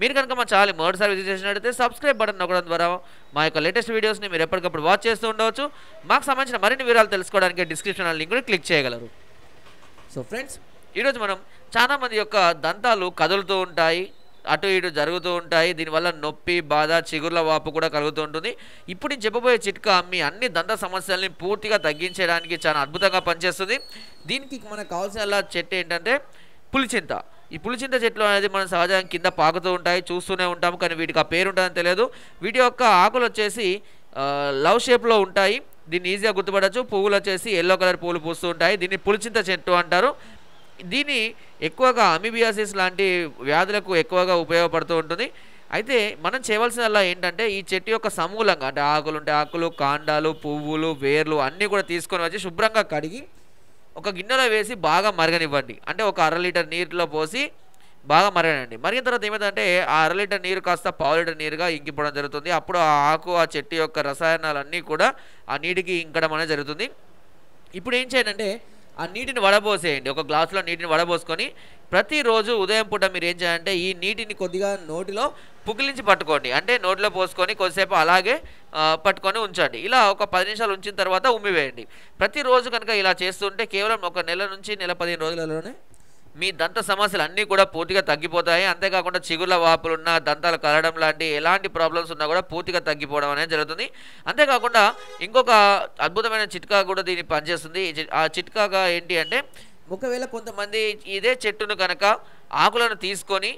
మీరు కనుక మా ఛానల్ మొదటిసారి విజిట్ చేసినట్లయితే సబ్స్క్రైబ్ బటన్ నొక్కడం ద్వారా మా యొక్క లేటెస్ట్ వీడియోస్ని మీరు ఎప్పటికప్పుడు వాచ్ చేస్తూ ఉండవచ్చు. మాకు సంబంధించిన మరిన్ని వివరాలు తెలుసుకోవడానికి డిస్క్రిప్షన్ లింక్ క్లిక్ చేయగలరు. సో ఫ్రెండ్స్ ఈరోజు మనం చాలామంది యొక్క దంతాలు కదులుతూ ఉంటాయి అటు ఇటు జరుగుతూ ఉంటాయి. దీనివల్ల నొప్పి బాధ చిగుర్ల వాపు కూడా కలుగుతూ ఉంటుంది. ఇప్పుడు నేను చెప్పబోయే చిట్కా మీ అన్ని దంత సమస్యల్ని పూర్తిగా తగ్గించడానికి చాలా అద్భుతంగా పనిచేస్తుంది. దీనికి మనకు కావాల్సిన చెట్టు ఏంటంటే పులిచింత. ఈ పులిచింత చెట్లు అనేది మనం సహజంగా కింద పాకుతూ ఉంటాయి చూస్తూనే ఉంటాము కానీ వీటికి ఆ పేరు ఉంటుందని తెలియదు. వీటి యొక్క ఆకులు వచ్చేసి లవ్ షేప్లో ఉంటాయి. దీన్ని ఈజీగా గుర్తుపడచ్చు. పువ్వులు వచ్చేసి ఎల్లో కలర్ పువ్వులు పూస్తూ ఉంటాయి. దీన్ని పులిచింత చెట్టు అంటారు. దీన్ని ఎక్కువగా అమిబియాసిస్ లాంటి వ్యాధులకు ఎక్కువగా ఉపయోగపడుతూ ఉంటుంది. అయితే మనం చేయవలసినల్లా ఏంటంటే ఈ చెట్టు యొక్క సమూలంగా అంటే ఆకులు ఉంటే ఆకులు కాండాలు పువ్వులు వేర్లు అన్నీ కూడా తీసుకొని వచ్చి శుభ్రంగా కడిగి ఒక గిన్నెలో వేసి బాగా మరగనివ్వండి. అంటే ఒక అర లీటర్ నీటిలో పోసి బాగా మరగనండి మరిగిన తర్వాత ఏమైందంటే ఆ అర లీటర్ నీరు కాస్త పావు లీటర్ నీరుగా ఇంకిపోవడం జరుగుతుంది. అప్పుడు ఆ ఆకు ఆ చెట్టు యొక్క రసాయనాలన్నీ కూడా ఆ నీటికి ఇంకడం అనేది జరుగుతుంది. ఇప్పుడు ఏం చేయండి అంటే ఆ నీటిని వడబోసేయండి. ఒక గ్లాసులో నీటిని వడబోసుకొని ప్రతిరోజు ఉదయం పూట మీరు ఏం చేయాలంటే ఈ నీటిని కొద్దిగా నోటిలో పుకిలించి పట్టుకోండి. అంటే నోటిలో పోసుకొని కొద్దిసేపు అలాగే పట్టుకొని ఉంచండి. ఇలా ఒక పది నిమిషాలు ఉంచిన తర్వాత ఉమ్మివేయండి ప్రతిరోజు కనుక ఇలా చేస్తుంటే కేవలం ఒక నెల నుంచి నెల పదిహేను రోజులలోనే మీ దంత సమస్యలు అన్నీ కూడా పూర్తిగా తగ్గిపోతాయి. అంతేకాకుండా చిగుళ్ళ వాపులున్న దంతాలు కలడం లాంటి ఎలాంటి ప్రాబ్లమ్స్ ఉన్నా కూడా పూర్తిగా తగ్గిపోవడం అనేది జరుగుతుంది. అంతేకాకుండా ఇంకొక అద్భుతమైన చిట్కా కూడా దీన్ని పనిచేస్తుంది. ఆ చిట్కాగా ఏంటి అంటే ఒకవేళ కొంతమంది ఇదే చెట్టును కనుక ఆకులను తీసుకొని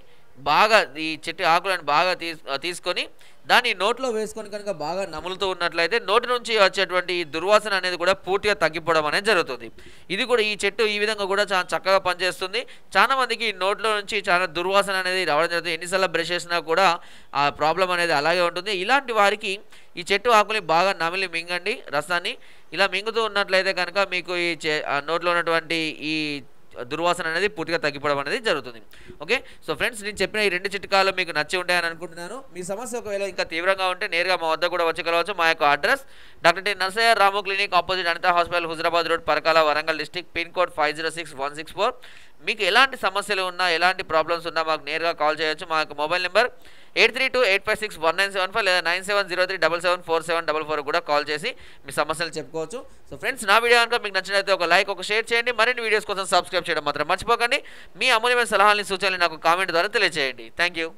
బాగా ఈ చెట్టు ఆకులను బాగా తీస్ తీసుకొని దాన్ని నోట్లో వేసుకొని కనుక బాగా నములుతూ ఉన్నట్లయితే నోటి నుంచి వచ్చేటువంటి ఈ దుర్వాసన అనేది కూడా పూర్తిగా తగ్గిపోవడం అనేది జరుగుతుంది. ఇది కూడా ఈ చెట్టు ఈ విధంగా కూడా చాలా చక్కగా పనిచేస్తుంది. చాలా మందికి ఈ నోట్లో నుంచి చాలా దుర్వాసన అనేది రావడం జరుగుతుంది. ఎన్నిసార్లు బ్రష్ చేసినా కూడా ఆ ప్రాబ్లం అనేది అలాగే ఉంటుంది. ఇలాంటి వారికి ఈ చెట్టు ఆకుని బాగా నమిలి మింగండి రసాన్ని. ఇలా మింగుతూ ఉన్నట్లయితే కనుక మీకు ఈ నోట్లో ఉన్నటువంటి ఈ దుర్వాసన అనేది పూర్తిగా తగ్గిపోవడం అనేది జరుగుతుంది. ఓకే? సో ఫ్రెండ్స్ నేను చెప్పిన ఈ రెండు చిట్కాలు మీకు నచ్చి ఉంటాయని అనుకుంటున్నాను. మీ సమస్య ఒకవేళ ఇంకా తీవ్రంగా ఉంటే నేరుగా మా వద్ద కూడా వచ్చి కలవచ్చు. మా యొక్క address doctor T. Narsaiah Ramu clinic opposite Anitha hospital Huzurabad road Parakala Warangal district pin code five zero six one six four. మీకు ఎలాంటి సమస్యలు ఉన్నా ఎలాంటి ప్రాబ్లమ్స్ ఉన్నా మాకు నేరుగా కాల్ చేయొచ్చు. మా యొక్క mobile number eight three two eight five six one nine seven five లేదా nine seven zero three double seven four seven double four కూడా కాల్ చేసి మీ సమస్యలు చెప్పుకోవచ్చు. సో ఫ్రెండ్స్ నా వీడియో కనుక మీకు నచ్చినట్లయితే ఒక లైక్ ఒక షేర్ చేయండి. మరిన్ని వీడియోస్ కోసం సబ్స్క్రైబ్ చేయడం మాత్రం మర్చిపోకండి. మీ అమూల్యమైన సలహాలని సూచనలు నాకు కామెంట్ ద్వారా తెలియజేయండి. Thank you.